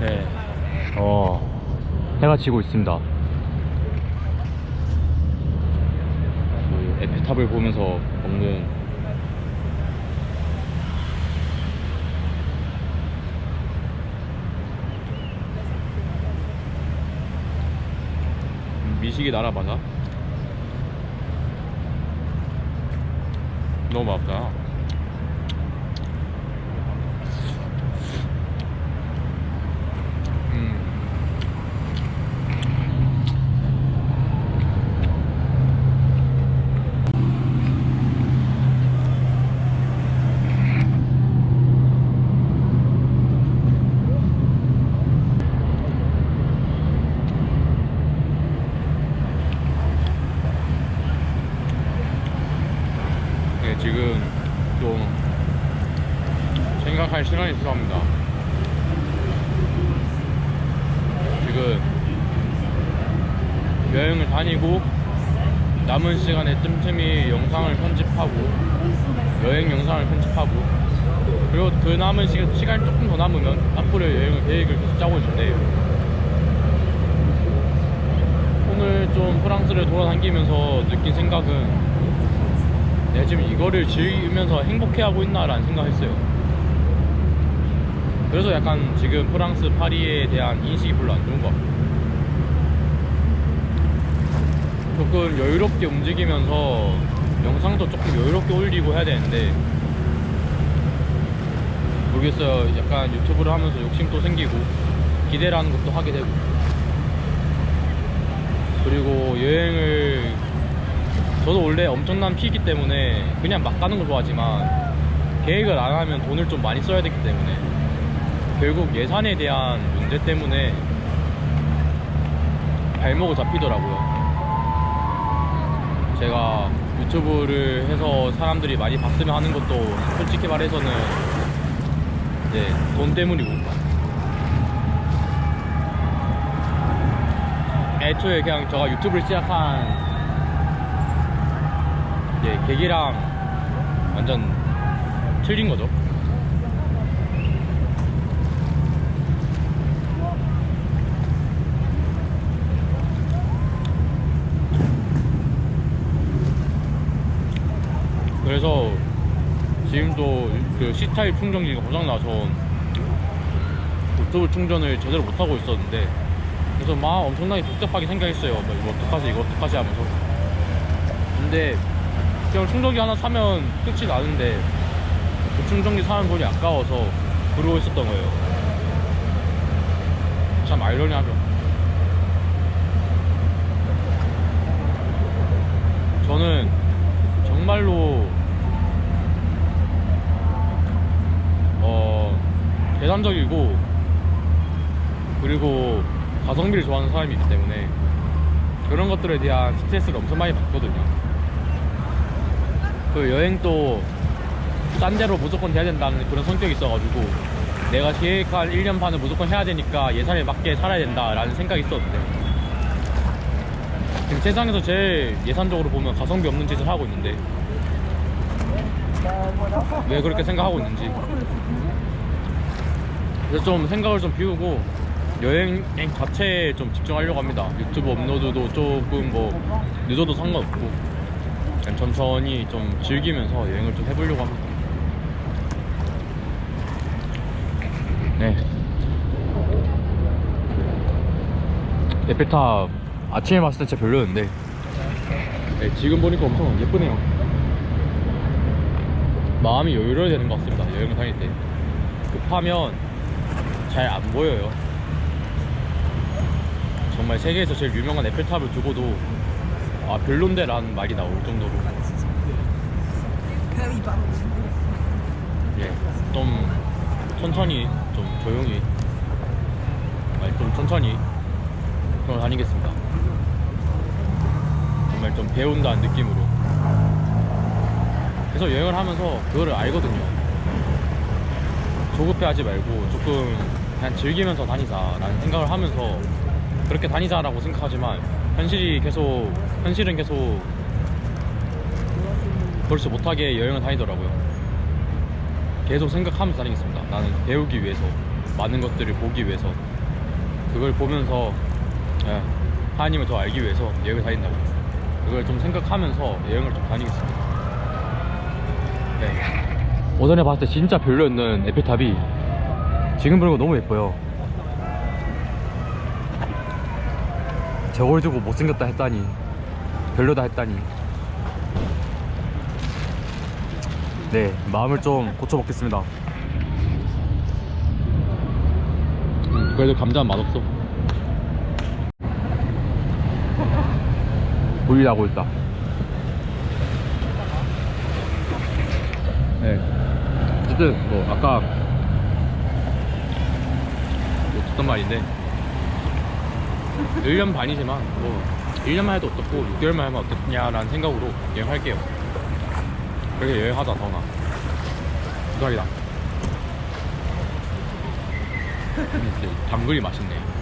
네. 어, 해가 지고 있습니다. 그 에피탑을 보면서 먹는 미식이 날아맞아? 너무 맛없다. 음. 네, 지금 좀 생각할 시간이 필요합니다. 지금 여행을 다니고 남은 시간에 틈틈이 영상을 편집하고 여행 영상을 편집하고 그리고 그 남은 시간, 시간이 조금 더 남으면 앞으로 여행을 계획을 계속 짜고 있는데 오늘 좀 프랑스를 돌아다니면서 느낀 생각은 내가 지금 이거를 즐기면서 행복해하고 있나라는 생각했어요. 그래서 약간 지금 프랑스 파리에 대한 인식이 별로 안 좋은 것 같고 조금 여유롭게 움직이면서 영상도 조금 여유롭게 올리고 해야 되는데 모르겠어요. 약간 유튜브를 하면서 욕심도 생기고 기대라는 것도 하게 되고 그리고 여행을 저도 원래 엄청난 피기 때문에 그냥 막 가는 거 좋아하지만 계획을 안 하면 돈을 좀 많이 써야 되기 때문에 결국 예산에 대한 문제 때문에 발목을 잡히더라고요. 제가 유튜브를 해서 사람들이 많이 봤으면 하는 것도 솔직히 말해서는 이제 돈 때문이고 애초에 그냥 제가 유튜브를 시작한 이제 계기랑 완전 틀린 거죠. 그래서 지금도 그 C타입 충전기가 고장나서 유튜브 충전을 제대로 못하고 있었는데 그래서 막 엄청나게 복잡하게 생각했어요. 뭐 이거 어떡하지 이거 어떡하지 하면서 근데 그냥 충전기 하나 사면 끝이 나는데 그 충전기 사는 돈이 아까워서 그러고 있었던 거예요. 참 아이러니하죠. 저는 정말로 어 계산적이고 그리고 가성비를 좋아하는 사람이기 때문에 그런 것들에 대한 스트레스를 엄청 많이 받거든요. 그 여행도 딴 데로 무조건 돼야 된다는 그런 성격이 있어가지고 내가 계획한 1년 반을 무조건 해야 되니까 예산에 맞게 살아야 된다라는 생각이 있었는데 지금 세상에서 제일 예산적으로 보면 가성비 없는 짓을 하고 있는데 왜 그렇게 생각하고 있는지. 그래서 좀 생각을 좀 비우고 여행 자체에 좀 집중하려고 합니다. 유튜브 업로드도 조금 뭐 늦어도 상관없고 그냥 천천히 좀 즐기면서 여행을 좀 해보려고 합니다. 네. 에펠탑 아침에 봤을 때 진짜 별로였는데. 네, 지금 보니까 엄청 예쁘네요. 마음이 여유로워야 되는 것 같습니다 여행을 다닐 때. 급하면 잘 안 보여요. 정말 세계에서 제일 유명한 에펠탑을 두고도 아 별론데 라는 말이 나올 정도로. 예, 좀 천천히 좀 조용히 아니 좀 천천히 그걸 다니겠습니다. 정말 좀 배운다는 느낌으로. 그래서 여행을 하면서 그거를 알거든요. 조급해하지 말고 조금 그냥 즐기면서 다니자라는 생각을 하면서 그렇게 다니자라고 생각하지만 현실이 계속 현실은 계속 그렇지 못하게 여행을 다니더라고요. 계속 생각하면서 다니겠습니다. 나는 배우기 위해서 많은 것들을 보기 위해서 그걸 보면서 예, 하나님을 더 알기 위해서 여행을 다닌다고. 그걸 좀 생각하면서 여행을 좀 다니겠습니다. 네. 오전에 봤을 때 진짜 별로였는 에펠탑이 지금 보는 거 너무 예뻐요 저걸 두고 못생겼다 했다니 별로다 했다니. 네 마음을 좀 고쳐먹겠습니다. 음, 그래도 감자는 맛없어. 불이 나고 있다 네. 어쨌든 뭐 아까 뭐 듣던 말인데 1년 반이지만 뭐 1년만 해도 어떻고 6개월만 하면 어떻냐라는 생각으로 여행할게요. 그렇게 여행하자 더나. 부탁이다. 음, 당근이 맛있네